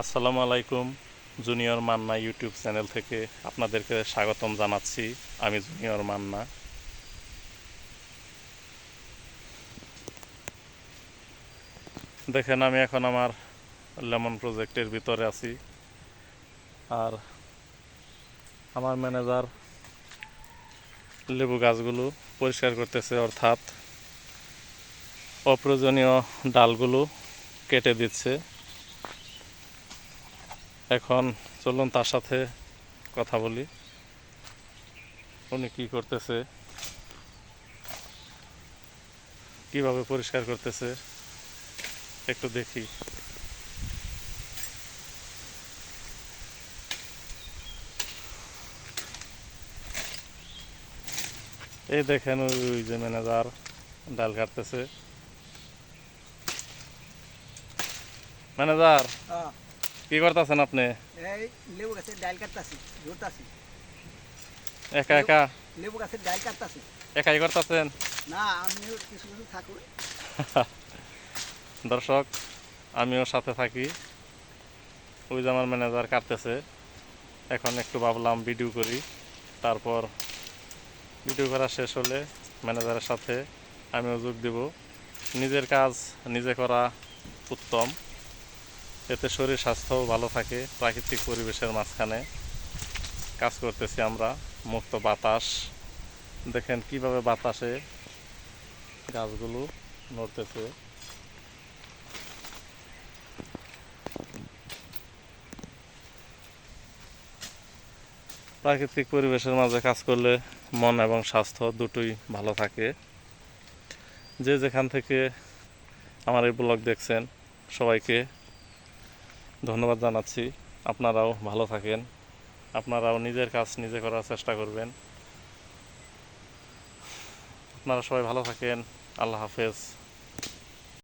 আসসালামু আলাইকুম, junior Manna YouTube channel থেকে আপনাদেরকে স্বাগতম জানাচ্ছি। আমি জুনিয়র মান্না। দেখেন, আমি এখন আমার লেমন প্রজেক্টের ভিতরে আছি। আর আমার ম্যানেজার লেবু গাছগুলো পরিষ্কার করতেছে, অর্থাৎ অপ্রয়োজনীয় ডালগুলো কেটে দিচ্ছে। এখন চলুন তার সাথে কথা বলি। উনি কি করতেছে? কীভাবে পরিষ্কার করতেছে? একটু দেখি। এই দেখেন ওই যে ম্যানেজার ডাল কাটতেছে। ম্যানেজার! হ্যাঁ, কি করতেছেন আপনি? এই লেবু গাছের ডাল কাটতাছি ধরতাছি। একা একা? লেবু গাছের ডাল কাটতাছি। একাই করতেছেন? না আমিও কিছু কিছু থাকবে দর্শক আমিও সাথে থাকি। ওই যে আমার ম্যানেজার কাটতেছে। এখন একটু ভাবলাম ভিডিও করি। তারপর ভিডিও করা শেষ হলে ম্যানেজারের সাথে আমিও যোগ দেব। নিজের কাজ নিজে করা উত্তম। এতে শরীর, স্বাস্থ্যও ভালো থাকে। প্রাকৃতিক পরিবেশের মাঝখানে কাজ করতেছি আমরা। মুক্ত বাতাস। দেখেন কীভাবে বাতাসে গাছগুলো নড়তেছে। প্রাকৃতিক পরিবেশের মাঝে কাজ করলে মন এবং স্বাস্থ্য দুটোই ভালো থাকে। যে যেখান থেকে আমার এই ব্লগ দেখছেন, সবাইকে ধন্যবাদ জানাচ্ছি। আপনারাও ভালো থাকেন। আপনারাও নিজের কাজ নিজে করার চেষ্টা করবেন। আপনারা সবাই ভালো থাকেন। আল্লাহ হাফেজ।